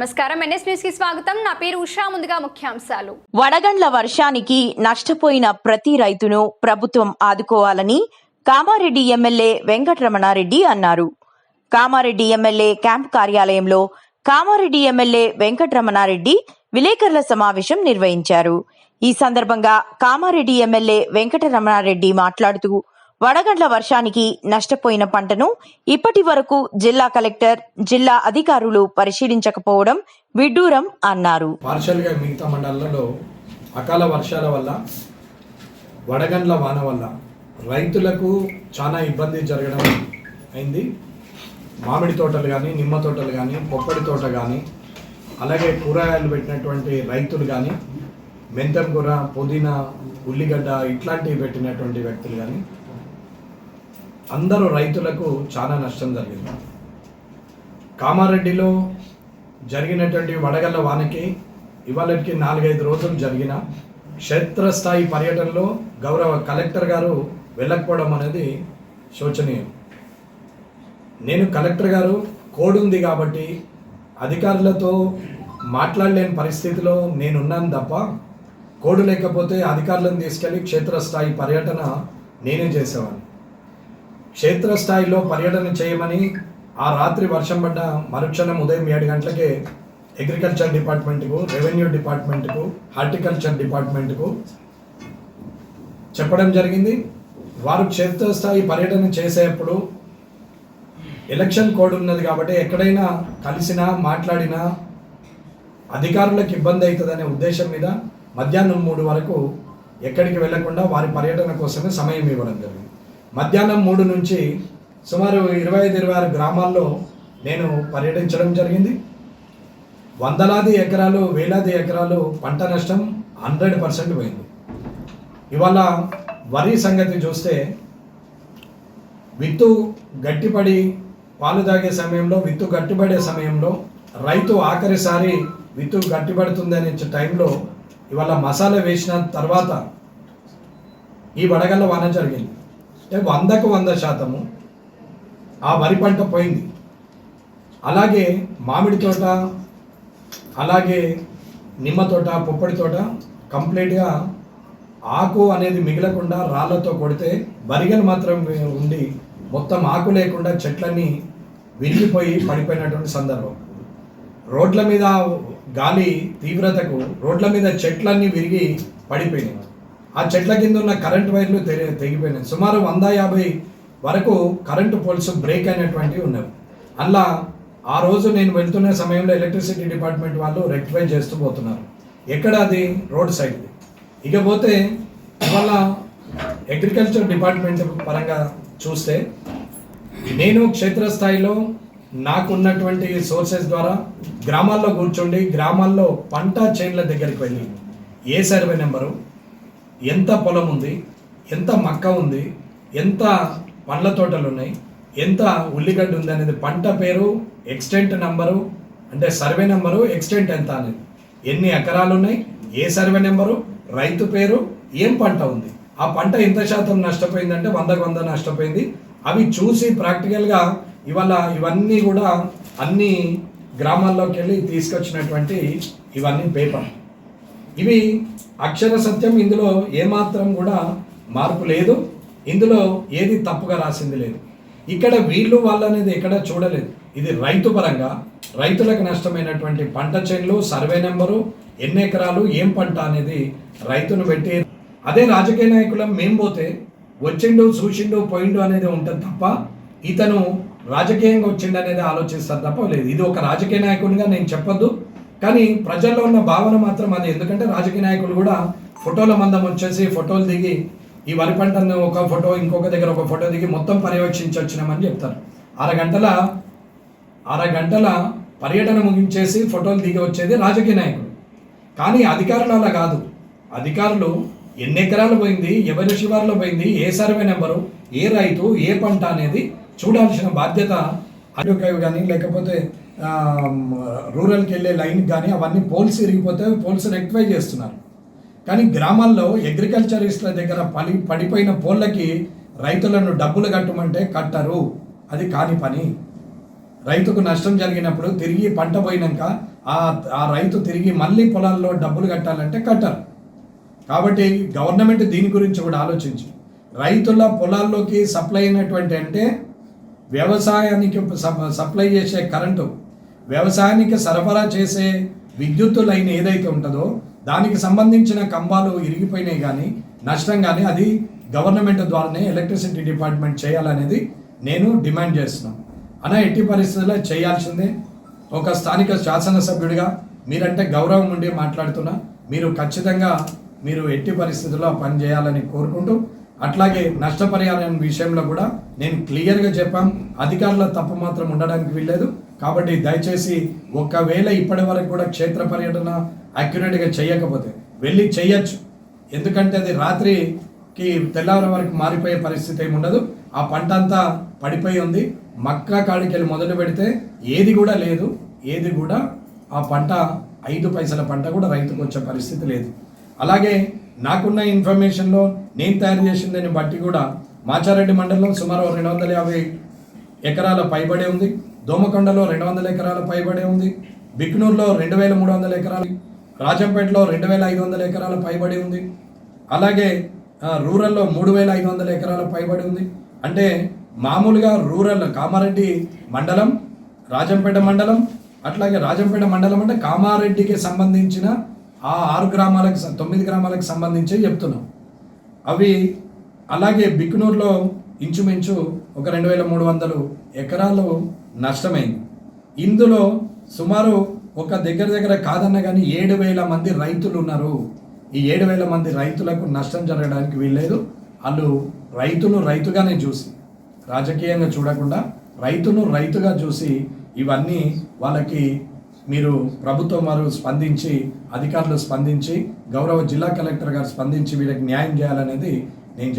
నమస్కారం. ఎన్ఎస్ న్యూస్కి స్వాగతం. నా పేరు ఉషా. ముందుగా ముఖ్యాంశాలు. వడగండ్ల వర్షానికి నష్టపోయిన ప్రతి రైతును ప్రభుత్వం ఆదుకోవాలని కామారెడ్డి ఎమ్మెల్యే వెంకటరమణారెడ్డి అన్నారు. కామారెడ్డి ఎమ్మెల్యే క్యాంప్ కార్యాలయంలో కామారెడ్డి ఎమ్మెల్యే వెంకటరమణారెడ్డి విలేకరుల సమావేశం నిర్వహించారు. ఈ సందర్భంగా కామారెడ్డి ఎమ్మెల్యే వెంకటరమణారెడ్డి మాట్లాడుతూ వడగండ్ల వర్షానికి నష్టపోయిన పంటను ఇప్పటి వరకు జిల్లా కలెక్టర్ జిల్లా అధికారులు పరిశీలించకపోవడం విడ్డూరం అన్నారు. పార్షల్గా మిగతా మండలాల్లో అకాల వర్షాల వల్ల వడగండ్ల వాన వల్ల రైతులకు చాలా ఇబ్బంది జరగడం అయింది. మామిడి తోటలు కానీ నిమ్మ తోటలు కానీ పొప్పడి తోట కానీ అలాగే కూరగాయలు పెట్టినటువంటి రైతులు కానీ మెంతం కూర పుదీనా ఉల్లిగడ్డ ఇట్లాంటివి పెట్టినటువంటి వ్యక్తులు కానీ అందరూ రైతులకు చాలా నష్టం జరిగింది. కామారెడ్డిలో జరిగినటువంటి వడగళ్ళ వానకి ఇవాళకి నాలుగైదు రోజులు జరిగిన క్షేత్రస్థాయి పర్యటనలో గౌరవ కలెక్టర్ గారు వెళ్ళకపోవడం అనేది శోచనీయం. నేను కలెక్టర్ గారు కోడ్ ఉంది కాబట్టి అధికారులతో మాట్లాడలేని పరిస్థితిలో నేనున్నాను తప్ప కోడ్ లేకపోతే అధికారులను తీసుకెళ్ళి క్షేత్రస్థాయి పర్యటన నేనే చేసేవాడిని. క్షేత్రస్థాయిలో పర్యటన చేయమని ఆ రాత్రి వర్షం పడ్డ మరుక్షణం ఉదయం ఏడు గంటలకే అగ్రికల్చర్ డిపార్ట్మెంట్కు రెవెన్యూ డిపార్ట్మెంట్కు హార్టికల్చర్ డిపార్ట్మెంట్కు చెప్పడం జరిగింది. వారు క్షేత్రస్థాయి పర్యటన చేసేప్పుడు ఎలక్షన్ కోడ్ ఉన్నది కాబట్టి ఎక్కడైనా కలిసినా మాట్లాడినా అధికారులకు ఇబ్బంది అవుతుందనే ఉద్దేశం మీద మధ్యాహ్నం మూడు వరకు ఎక్కడికి వెళ్ళకుండా వారి పర్యటన కోసమే సమయం ఇవ్వడం జరిగింది. మధ్యాహ్నం మూడు నుంచి సుమారు ఇరవై ఐదు ఇరవై ఆరు గ్రామాల్లో నేను పర్యటించడం జరిగింది. వందలాది ఎకరాలు వేలాది ఎకరాలు పంట నష్టం హండ్రెడ్ పర్సెంట్ పోయింది. ఇవాళ వరి సంగతి చూస్తే విత్తు గట్టిపడి పాలు తాగే సమయంలో విత్తు గట్టిపడే సమయంలో రైతు ఆఖరిసారి విత్తు గట్టిపడుతుందనే టైంలో ఇవాళ మసాలా వేసిన తర్వాత ఈ వడగళ్ళ వాన జరిగింది. అంటే వందకు వంద శాతము ఆ వరి పంట పోయింది. అలాగే మామిడి తోట అలాగే నిమ్మ తోట పొప్పడి తోట కంప్లీట్గా ఆకు అనేది మిగలకుండా రాళ్ళతో కొడితే బరిగలు మాత్రం ఉండి మొత్తం ఆకు లేకుండా చెట్లన్నీ విరిగిపోయి పడిపోయినటువంటి సందర్భం. రోడ్ల మీద గాలి తీవ్రతకు రోడ్ల మీద చెట్లన్నీ విరిగి పడిపోయినాయి. ఆ చెట్ల కింద ఉన్న కరెంట్ వైర్లు తెగి తెగిపోయినాయి. సుమారు వంద యాభై వరకు కరెంటు పోల్స్ బ్రేక్ అయినటువంటివి ఉన్నవి. అలా ఆ రోజు నేను వెళ్తున్న సమయంలో ఎలక్ట్రిసిటీ డిపార్ట్మెంట్ వాళ్ళు రెక్టిఫై చేస్తూ పోతున్నారు. ఎక్కడ అది? రోడ్ సైడ్ ఇకపోతే ఇవాళ అగ్రికల్చర్ డిపార్ట్మెంట్ పరంగా చూస్తే నేను క్షేత్రస్థాయిలో నాకున్నటువంటి సోర్సెస్ ద్వారా గ్రామాల్లో కూర్చోండి గ్రామాల్లో పంట చైన్ల దగ్గరికి వెళ్ళి ఏ సర్వే నెంబరు ఎంత పొలం ఉంది ఎంత మక్క ఉంది ఎంత పండ్ల తోటలు ఉన్నాయి ఎంత ఉల్లిగడ్డ ఉంది అనేది పంట పేరు ఎక్స్టెంట్ నంబరు అంటే సర్వే నెంబరు ఎక్స్టెంట్ ఎంత అనేది. ఎన్ని ఎకరాలు ఉన్నాయి ఏ సర్వే నెంబరు రైతు పేరు ఏం పంట ఉంది. ఆ పంట ఎంత శాతం నష్టపోయిందంటే వందకు వంద నష్టపోయింది. అవి చూసి ప్రాక్టికల్గా ఇవాళ ఇవన్నీ కూడా అన్ని గ్రామాల్లోకి వెళ్ళి తీసుకొచ్చినటువంటి ఇవన్నీ పేపర్. ఇవి అక్షర సత్యం ఇందులో ఏమాత్రం కూడా మార్పు లేదు. ఇందులో ఏది తప్పుగా రాసింది లేదు. ఇక్కడ వీళ్ళు వాళ్ళు అనేది ఎక్కడ చూడలేదు. ఇది రైతు పరంగా రైతులకు నష్టమైనటువంటి పంట చేన్లు సర్వే నెంబరు ఎన్ని ఎకరాలు ఏం పంట అనేది రైతును పెట్టి అదే రాజకీయ నాయకులం మేం పోతే వచ్చిండు చూసిండు పోయిండు అనేది ఉంటుంది తప్ప ఇతను రాజకీయంగా వచ్చిండు అనేది ఆలోచిస్తారు తప్ప లేదు. ఇది ఒక రాజకీయ నాయకునిగా నేను చెప్పొద్దు. కానీ ప్రజల్లో ఉన్న భావన మాత్రం అది. ఎందుకంటే రాజకీయ నాయకులు కూడా ఫోటోల మందం వచ్చేసి ఫోటోలు దిగి ఈ వరి పంటను ఒక ఫోటో ఇంకొక దగ్గర ఒక ఫోటో దిగి మొత్తం పర్యవేక్షించి వచ్చినామని చెప్తారు. అరగంటల అరగంటల పర్యటన ముగించేసి ఫోటోలు దిగి వచ్చేది రాజకీయ నాయకుడు కానీ అధికారులు అలా కాదు. అధికారులు ఎన్ని ఎకరాలు పోయింది ఎవరి శివార్లో పోయింది ఏ సర్వే నెంబరు ఏ రైతు ఏ పంట అనేది చూడాల్సిన బాధ్యత అడ్వకేవ్ కానీ లేకపోతే రూరల్కి వెళ్ళే లైన్ కానీ అవన్నీ పోల్స్ ఇరిగిపోతే పోల్స్ రెక్టిఫై చేస్తున్నారు. కానీ గ్రామాల్లో అగ్రికల్చరిస్ట్ల దగ్గర పడి పడిపోయిన పోళ్ళకి రైతులను డబ్బులు కట్టమంటే కట్టరు. అది కాని పని. రైతుకు నష్టం జరిగినప్పుడు తిరిగి పంట పోయినాక ఆ ఆ రైతు తిరిగి మళ్ళీ పొలాల్లో డబ్బులు కట్టాలంటే కట్టరు. కాబట్టి గవర్నమెంట్ దీని గురించి కూడా ఆలోచించు రైతుల పొలాల్లోకి సప్లై అయినటువంటి అంటే వ్యవసాయానికి సప్లై చేసే కరెంటు వ్యవసాయానికి సరఫరా చేసే విద్యుత్ లైన్ ఏదైతే ఉంటుందో దానికి సంబంధించిన కంబాలు ఇరిగిపోయినాయి కానీ నష్టం కానీ అది గవర్నమెంట్ ద్వారానే ఎలక్ట్రిసిటీ డిపార్ట్మెంట్ చేయాలనేది నేను డిమాండ్ చేస్తున్నాను. అన ఎట్టి పరిస్థితుల్లో చేయాల్సిందే. ఒక స్థానిక శాసనసభ్యుడిగా మీరంటే గౌరవం ఉండి మాట్లాడుతున్నా మీరు ఖచ్చితంగా మీరు ఎట్టి పరిస్థితుల్లో పనిచేయాలని పని చేయాలని కోరుకుంటూ అట్లాగే నష్టపరిహారం విషయంలో కూడా నేను క్లియర్గా చెప్పాం. అధికారుల తప్పు మాత్రం ఉండడానికి వీల్లేదు. కాబట్టి దయచేసి ఒకవేళ ఇప్పటి వరకు కూడా క్షేత్ర పర్యటన అక్యురేట్గా చేయకపోతే వెళ్ళి చేయొచ్చు. ఎందుకంటే అది రాత్రికి తెల్లవారి వరకు మారిపోయే పరిస్థితి ఏమి ఉండదు. ఆ పంట అంతా పడిపోయి ఉంది. మక్క కాడికి వెళ్ళి మొదలు పెడితే ఏది కూడా లేదు. ఏది కూడా ఆ పంట ఐదు పైసల పంట కూడా రైతుకు వచ్చే పరిస్థితి లేదు. అలాగే నాకున్న ఇన్ఫర్మేషన్లో నేను తయారు చేసిన దాన్ని బట్టి కూడా మాచారెడ్డి మండలంలో సుమారు రెండు వందల యాభై ఎకరాల పైబడి ఉంది. దోమకొండలో రెండు వందల ఎకరాలు పైబడే ఉంది. బిక్నూరులో రెండు వేల మూడు వందల ఎకరాలు రాజంపేటలో రెండు వేల ఐదు వందల ఎకరాలు పైబడి ఉంది. అలాగే రూరల్లో మూడు వేల ఐదు వందల ఎకరాలు పైబడి ఉంది. అంటే మామూలుగా రూరల్ కామారెడ్డి మండలం రాజంపేట మండలం అట్లాగే రాజంపేట మండలం అంటే కామారెడ్డికి సంబంధించిన ఆ ఆరు గ్రామాలకు తొమ్మిది గ్రామాలకు సంబంధించి చెప్తున్నాం. అవి అలాగే బిక్నూరులో ఇంచుమించు ఒక రెండు వేల మూడు వందలు ఎకరాలు నష్టమైంది. ఇందులో సుమారు ఒక దగ్గర దగ్గర కాదన్న కానీ ఏడు వేల మంది రైతులు ఉన్నారు. ఈ ఏడు వేల మంది రైతులకు నష్టం జరగడానికి వీల్లేదు. వాళ్ళు రైతును రైతుగానే చూసి రాజకీయంగా చూడకుండా రైతును రైతుగా చూసి ఇవన్నీ వాళ్ళకి మీరు ప్రభుత్వం వారు స్పందించి అధికారులు స్పందించి గౌరవ జిల్లా కలెక్టర్ గారు స్పందించి వీళ్ళకి న్యాయం చేయాలనేది నేను చెప్